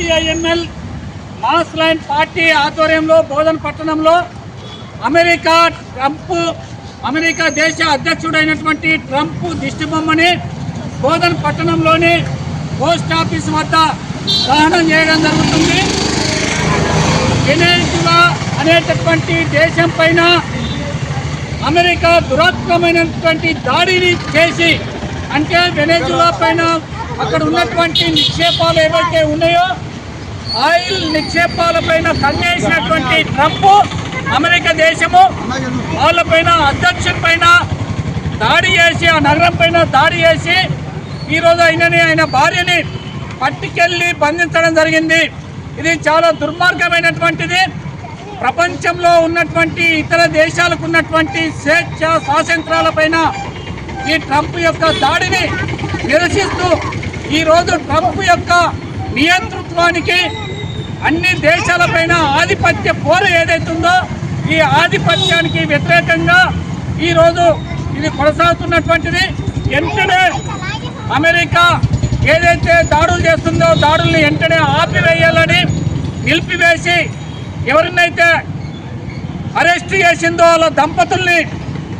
CPIML mass line party ఆధ్వర్యంలో బోధన పట్టణంలో అమెరికా ట్రంప్ అమెరికా దేశ అధ్యక్షుడైనటువంటి ట్రంప్ దిష్టిబొమ్మని బోధన పట్టణంలోని పోస్ట్ ఆఫీస్ వద్ద దహనం చేయడం జరుగుతుంది. వెనేజులా అనేటటువంటి దేశం పైన అమెరికా దురాత్మకమైనటువంటి దాడిని చేసి అంటే వెనేజులా పైన అక్కడ ఉన్నటువంటి నిక్షేపాలు ఏవైతే ఉన్నాయో ఆయిల్ నిక్షేపాలపైన కన్నేసినటువంటి ట్రంప్ అమెరికా దేశము వాళ్ళపైన అధ్యక్షుని పైన దాడి చేసి ఆ నగరం పైన దాడి చేసి ఈరోజు ఆయనని ఆయన భార్యని పట్టుకెళ్ళి బంధించడం జరిగింది. ఇది చాలా దుర్మార్గమైనటువంటిది. ప్రపంచంలో ఉన్నటువంటి ఇతర దేశాలకు ఉన్నటువంటి స్వేచ్ఛ స్వాతంత్రాలపైన ఈ ట్రంప్ యొక్క దాడిని నిరసిస్తూ ఈరోజు ట్రంప్ యొక్క నియంతృత్వానికి అన్ని దేశాలపైన ఆధిపత్య పోరు ఏదైతుందో ఈ ఆధిపత్యానికి వ్యతిరేకంగా ఈరోజు ఇది కొనసాగుతున్నటువంటిది. వెంటనే అమెరికా ఏదైతే దాడులు చేస్తుందో దాడుల్ని వెంటనే ఆపివేయాలని నిలిపివేసి ఎవరినైతే అరెస్ట్ చేసిందో వాళ్ళ దంపతుల్ని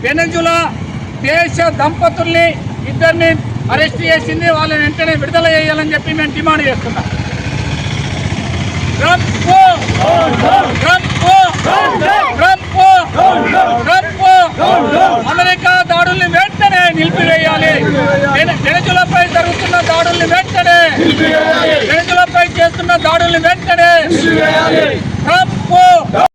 వెనజులా దేశ దంపతుల్ని ఇద్దరిని అరెస్ట్ చేసింది వాళ్ళని వెంటనే విడుదల చేయాలని చెప్పి మేము డిమాండ్ చేస్తున్నాం Trump Trump Trump Trump America దాడుల్ని వెంటనే నిలిపివేయాలి. వెన- వెనజులపై జరుగుతున్న దాడుల్ని వెంటనే వెనజులపై చేస్తున్న దాడుల్ని వెంటనే ట్రంప్